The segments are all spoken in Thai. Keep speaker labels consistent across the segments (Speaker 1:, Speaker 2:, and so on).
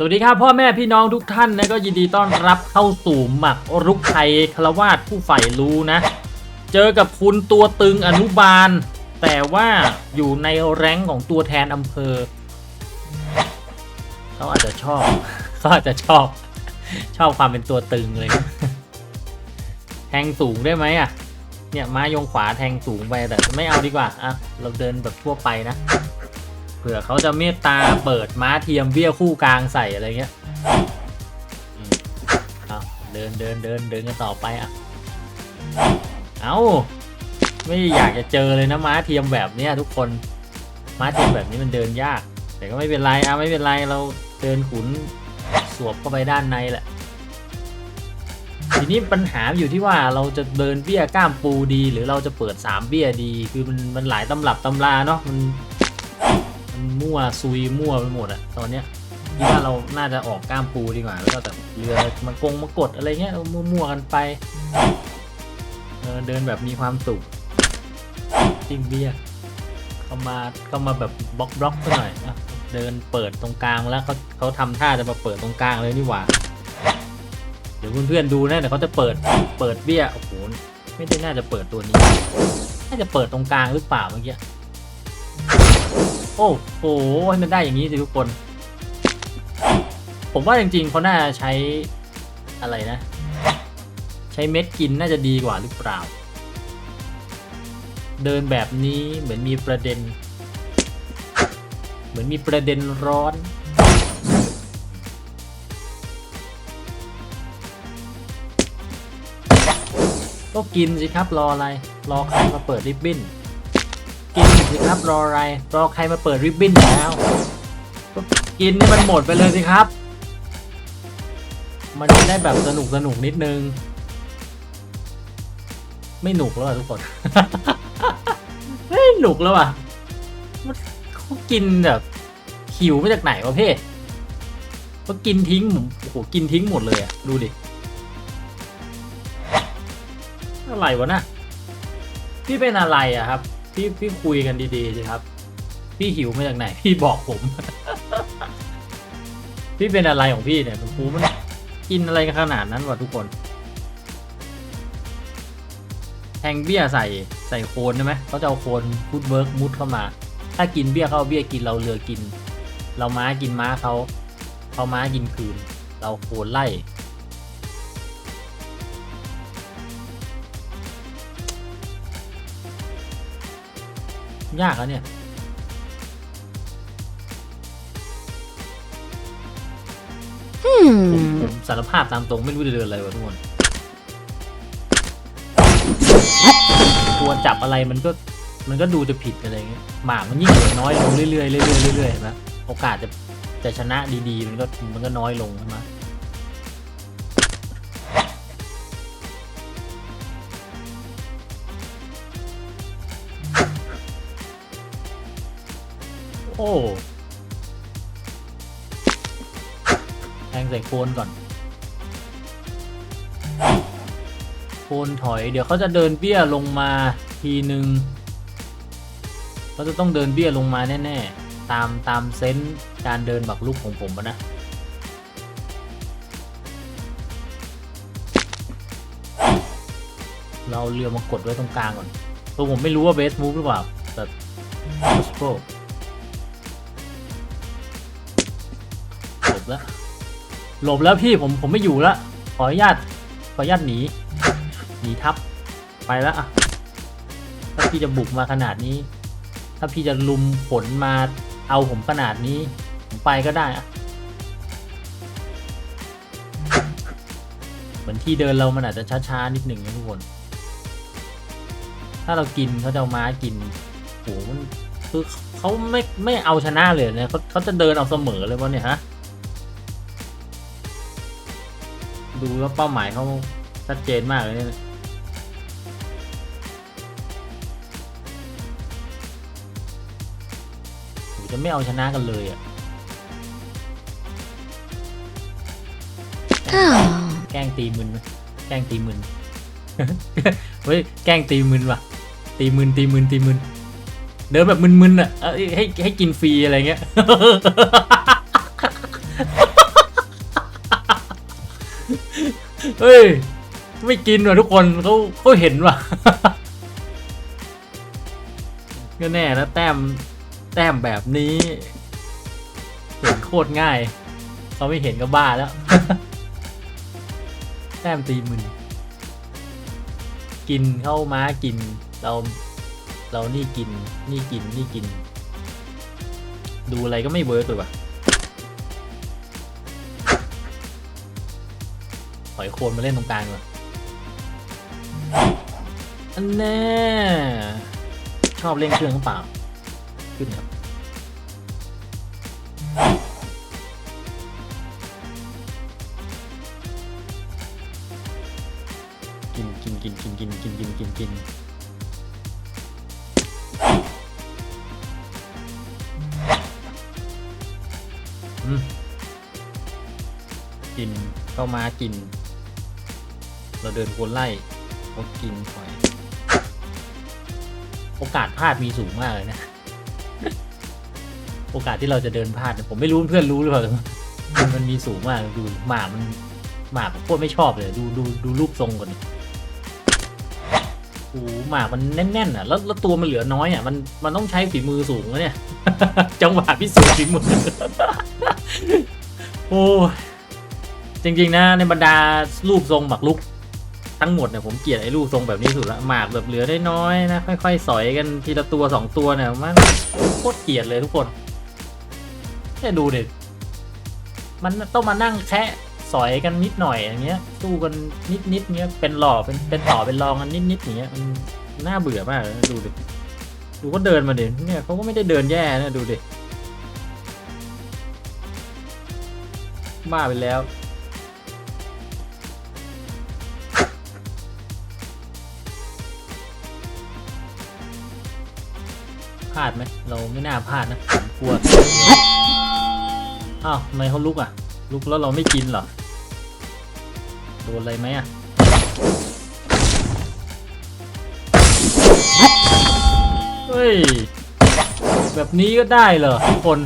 Speaker 1: สวัสดีครับพ่อแม่พี่น้องทุกท่านนะก็ยินดีต้อนรับเข้าสู่หมักรุกไทยคารวาสผู้ใฝ่รู้นะ เจอกับคุณตัวตึงอนุบาล แต่ว่าอยู่ในแรงของตัวแทนอำเภอเขาอาจจะชอบเขาอาจจะชอบ ชอบความเป็นตัวตึงเลยนะแทงสูงได้ไหมอะเนี่ยม้ายงขวาแทงสูงไปแต่ไม่เอาดีกว่าอะเราเดินแบบทั่วไปนะ เผื่อเขาจะเมตตาเปิดม้าเทียมเบี้ยคู่กลางใส่อะไรเงี้ยเอาเดินเดินเดินเดินกันต่อไปอะ เอาไม่อยากจะเจอเลยนะม้าเทียมแบบเนี้ยทุกคน ม้าเทียมแบบนี้มันเดินยาก แต่ก็ไม่เป็นไรอะไม่เป็นไรเราเดินขุนสวบเข้าไปด้านในแหละ ทีนี้ปัญหาอยู่ที่ว่าเราจะเดินเบี้ยก้ามปูดี หรือเราจะเปิดสามเบี้ยดี คือมันมันหลายตำรับตำราเนาะมัน มั่วซุยมั่วไปหมดอะตอนเนี้ยคิดว่าเราน่าจะออกก้ามปูดีกว่าแล้วก็แต่เรือมากงมากดอะไรเงี้ยมั่วๆกันไปเออเดินแบบมีความสุขจิ้งเบี้ยเข้ามาเข้ามาแบบบล็อกบล็อกซะหน่อยอะเดินเปิดตรงกลางแล้วเขาเขาทำท่าจะมาเปิดตรงกลางเลยนี่หว่าเดี๋ยวเพื่อนๆดูนะเดี๋ยวเขาจะเปิดเปิดเบี้ยโอ้โหไม่ได้น่าจะเปิดตัวนี้ น่าจะเปิดตรงกลางหรือเปล่าเมื่อกี้ โอ้โหให้มันได้อย่างนี้สิทุกคน ผมว่าจริงๆเขาน่าใช้อะไรนะ ใช้เม็ดกินน่าจะดีกว่าหรือเปล่า เดินแบบนี้เหมือนมีประเด็น เหมือนมีประเด็นร้อนก็กินสิครับรออะไร รอใครมาเปิดริบบิ้นกิน สิครับรออะไร รอใครมาเปิดริบบิ้นแล้ว กินให้มันหมดไปเลยสิครับ มันจะได้แบบสนุกสนุกนิดนึง ไม่หนุกแล้วอะทุกคน ไม่หนุกแล้วอะมันเขากินแบบหิวมาจากไหนวะเพ่ก็กินทิ้งโอ้โหกินทิ้งหมดเลยอะ ดูดิอะไรวะน่ะพี่เป็นอะไรอะครับ พี่พี่คุยกันดีๆสิครับ พี่หิวมาจากไหน พี่บอกผม พี่เป็นอะไรของพี่เนี่ยผมกูมันกินอะไรกันขนาดนั้นวะทุกคนแทงเบี้ยใส่ใส่โคนใช่ไหมเขาจะเอาโคนฟุตเวิร์กมุดเข้ามา ถ้ากินเบี้ยเขาเอาเบี้ยกินเราเรือกิน เราม้ากินม้าเขาเขาม้ากินคืน เราโคนไล่ ยากแล้วเนี่ย ผมผมสารภาพตามตรงไม่รู้จะเดินอะไรวะทุกคนตัวจับอะไรมันก็มันก็ดูจะผิดอะไรเงี้ยหมากมันยิ่งเหลือน้อยลงเรื่อยๆเรื่อยๆเรื่อยๆเห็นไหมโอกาสจะจะชนะดีๆ มันก็มันก็น้อยลงใช่ไหม โอ้แทงใส่โคนก่อน โคนถอย เดี๋ยวเขาจะเดินเบี้ยลงมาทีหนึ่งเขาจะต้องเดินเบี้ยลงมาแน่ ๆ ตามตามเซนส์การเดินบักลุกของผมนะเราเรือมากดไว้ตรงกลางก่อน ตัวผมไม่รู้ว่าเบสมูฟหรือเปล่า แต่สโปห แล้วหลบแล้วพี่ผมผมไม่อยู่แล้วขออนุญาตขออนุญาตหนีหนีทับไปแล้วอะถ้าพี่จะบุกมาขนาดนี้ ถ้าพี่จะลุมผลมาเอาผมขนาดนี้ ผมไปก็ได้อะเหมือนที่เดินเรามันอาจจะช้าๆนิดหนึ่งนะทุกคน ถ้าเรากินเขาจะเอาม้ากินโหมันคือเขาไม่ไม่เอาชนะเลยนะเขาเขาจะเดินเอาเสมอเลยวะเนี่ยฮะ ดูแล้วเป้าหมายเขาชัดเจนมากเลยเนี่ยโหจะไม่เอาชนะกันเลยอะแกล้งตีมึนไหมแกล้งตีมึนเฮ้ยแกล้งตีมึนว่ะ ตีมึนตีมึนตีมึนเดินแบบมึนๆอะเอ้ยให้ให้กินฟรีอะไรเงี้ย เฮ้ย ไม่กินว่ะทุกคนเขาเขาเห็นว่ะก็แน่นะแต้มแต้มแบบนี้เห็นโคตรง่ายเขาไม่เห็นก็บ้าแล้ว แต้มตีมึนกินเข้าม้ากิน เรา เรานี่กิน นี่กินนี่กิน ดูอะไรก็ไม่เวิร์กเลยว่ะ ปล่อยโคนมาเล่นตรงกลางดีกว่ะอันแน่ชอบเล่นเครื่องหรือเปล่า ขึ้นครับ กินกินกินกินกินกินกินกินกินกินเข้ามากิน เราเดินวนไล่เขากินถอย โอกาสพลาดมีสูงมากเลยนะ โอกาสที่เราจะเดินพลาดเนี่ยผมไม่รู้เพื่อนรู้หรือเปล่ามันมันมีสูงมากดูหมากมันหมากผมโคตรไม่ชอบเลย ดูดูดูรูปทรงก่อนโอ้หหมากมันแน่นๆอะแล้วแล้วตัวมันเหลือน้อยอะมันมันต้องใช้ฝีมือสูงนะเนี่ย จังหวะพิสูจน์ฝีมือโอ้จริงๆนะในบรรดารูปทรงหมากลุก ทั้งหมดเนี่ยผมเกลียดไอ้รูปทรงแบบนี้สุดละหมากแบบเหลือได้น้อยๆนะ ค่อยๆ สอยกันทีละตัวสองตัวเนี่ยมันโคตรเกลียดเลยทุกคนแค่ดูดิมันต้องมานั่งแคะสอยกันนิดหน่อยอย่างเงี้ยสู้กันนิดๆเงี้ยเป็นหล่อเป็นเป็นต่อเป็นรองกันนิดๆอย่างเงี้ยมันน่าเบื่อมากเลยนะดูดิดูก็เดินมาดิเนี่ยเขาก็ไม่ได้เดินแย่นะดูดิบ้าไปแล้ว ลาดไหมเราไม่น่าพลาดนะผมกลัวอ้าวทำไมเขาลุกอะ ลุกแล้วเราไม่กินเหรอโดนอะไรไหมอะเฮ้ย แบบนี้ก็ได้เหรอทุกคน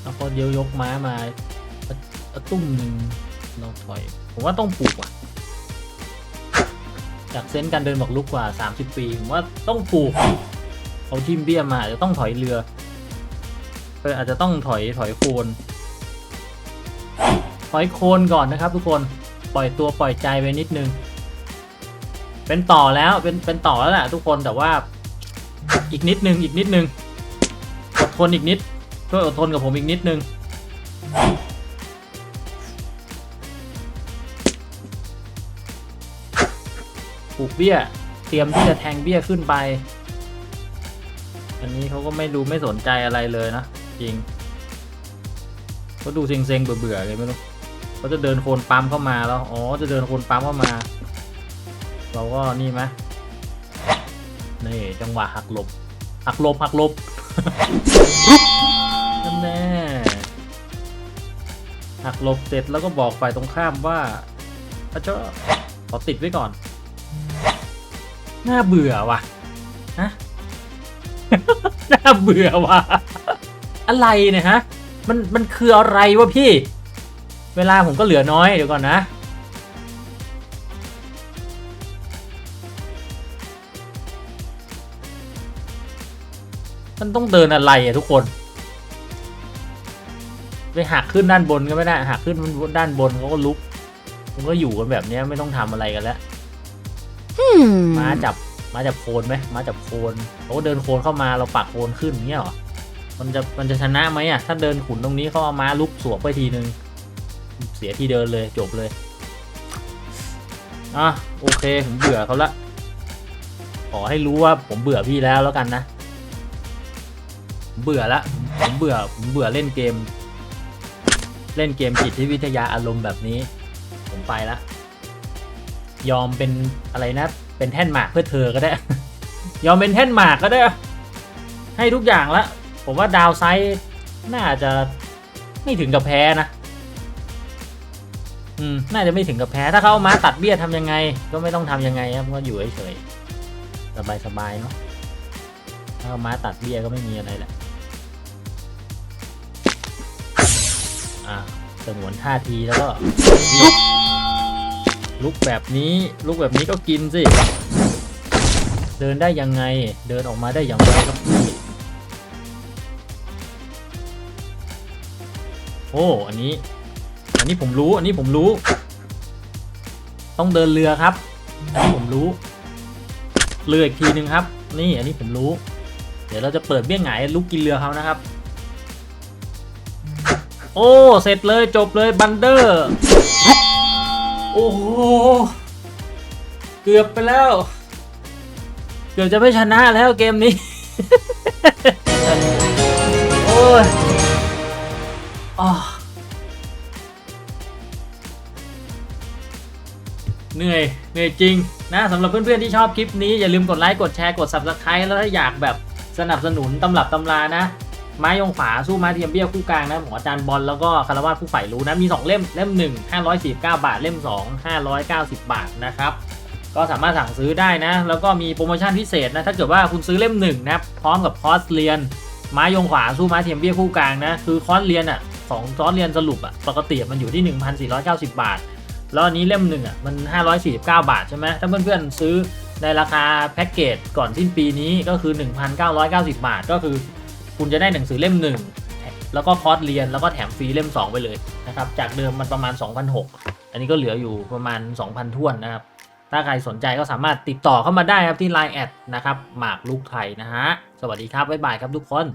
Speaker 1: แล้วพอเดียวยกม้ามาอะอะตุ้มหนึ่งเราถอย ผมว่าต้องปลูกอะ จากเซนส์การเดินหมากรุกกว่า 30 ปีผมว่าต้องปลูกเอาทิมเบี้ยมาอาจจะต้องถอยเรือเอออาจจะต้องถอยถอยโคนถอยโคนก่อนนะครับ ทุกคนปล่อยตัวปล่อยใจไปนิดนึง เป็นต่อแล้วเป็นเป็นต่อแล้วแหละทุกคนแต่ว่า อีกนิดนึงอีกนิดนึงอดทนอีกนิดช่วยอดทนกับผมอีกนิดนึง กเบี้ย เตรียมที่จะแทงเบี้ยขึ้นไป อันนี้เขาก็ไม่ดูไม่สนใจอะไรเลยนะ จริงเขาดูเซ็งๆเบื่อๆเลยไม่รู้เขาจะเดินโคนปั๊มเข้ามาแล้ว อ๋อ จะเดินโคนปั๊มเข้ามา เราก็นี่ไหมนี่จังหวะหักหลบ หักหลบหักหลบนั่นแน่หักหลบเสร็จแล้วก็บอกฝ่ายตรงข้ามว่าอาจจะขอติดไว้ก่อน น่าเบื่อว่ะฮะน่าเบื่อว่ะ อะไรเนี่ยฮะ มันมันคืออะไรวะพี่ เวลาผมก็เหลือน้อยเดี๋ยวก่อนนะ มันต้องเดินอะไรอะทุกคน ไปหักขึ้นด้านบนก็ไม่ได้หักขึ้นด้านบนเขาก็ลุกผมก็อยู่กันแบบนี้ไม่ต้องทำอะไรกันแล้ว ม้าจับม้าจับโคนไหมม้าจับโคนเขาก็เดินโคนเข้ามาเราปักโคนขึ้นอย่างเงี้ยหรอมันจะมันจะชนะไหมอะ ถ้าเดินขุนตรงนี้เขาเอาม้าลุกสวมไปทีนึง เสียที่เดินเลยจบเลยอะโอเคผมเบื่อเขาละขอให้รู้ว่าผมเบื่อพี่แล้วแล้วกันนะผมเบื่อละผมเบื่อผมเบื่อเล่นเกม เล่นเกมจิตวิทยาอารมณ์แบบนี้ ผมไปละ ยอมเป็นอะไรนะ เป็นแท่นหมากเพื่อเธอก็ได้ ยอมเป็นแท่นหมากก็ได้ ให้ทุกอย่างละ ผมว่าดาวไซด์น่าจะไม่ถึงกับแพ้นะ อืม น่าจะไม่ถึงกับแพ้ ถ้าเขาเอามาตัดเบี้ยทำยังไง ก็ไม่ต้องทำยังไงครับ ก็อยู่เฉยๆสบายๆเนาะ ถ้ามาตัดเบี้ยก็ไม่มีอะไรแหละ อ่าสงวนท่าทีแล้วก็ ลุกแบบนี้ลุกแบบนี้ก็กินสิ เดินได้ยังไงเดินออกมาได้อย่างไรครับพี่โอ้อันนี้ อันนี้ผมรู้อันนี้ผมรู้ ต้องเดินเรือครับอันนี้ผมรู้ เรืออีกทีหนึ่งครับ นี่อันนี้ผมรู้ เดี๋ยวเราจะเปิดเบี้ยงหงายลุกกินเรือเขานะครับ โอ้ เสร็จเลยจบเลยบันเดอร์ โอ้โห เกือบไปแล้ว เกือบจะไม่ชนะแล้วเกมนี้ โอ้ยอ้อเหนื่อย เหนื่อยจริงนะสำหรับเพื่อนๆที่ชอบคลิปนี้ อย่าลืมกดไลค์ กดแชร์ กด subscribe แล้วถ้าอยากแบบสนับสนุนตำรับตำรานะ ไม้ยงฝาสู้ไม้เทียมเบี้ยคู่กลางนะของอาจารย์บอลแล้วก็คารวาสผู้ใฝ่รู้นะมี 2 เล่มเล่ม 1 549 บาทเล่ม 2 590 บาทนะครับก็สามารถสั่งซื้อได้นะ แล้วก็มีโปรโมชั่นพิเศษนะ ถ้าเกิดว่าคุณซื้อเล่มหนึ่งนะพร้อมกับคอร์สเรียนไม้ยงขวาสู้ไม้เทียมเบี้ยคู่กลางนะ คือคอร์สเรียนอะสองคอร์สเรียนสรุปอะปกติมันอยู่ที่ 1,490 บาท แล้วอันนี้เล่มหนึ่งอะมัน 549 บาทใช่ไหมถ้าเพื่อนๆซื้อในราคาแพ็กเกจก่อนสิ้นปีนี้ก็คือ 1,990 บาทก็คือ คุณจะได้หนังสือเล่มหนึ่งแล้วก็คอร์สเรียนแล้วก็แถมฟรีเล่ม 2 ไปเลยนะครับ จากเดิมมันประมาณ 2,006 อันนี้ก็เหลืออยู่ประมาณ 2,000ท้วนนะครับ ถ้าใครสนใจก็สามารถติดต่อเข้ามาได้ครับที่ Line แอดนะครับหมากลูกไทยนะฮะ สวัสดีครับ บ๊ายบายครับทุกคน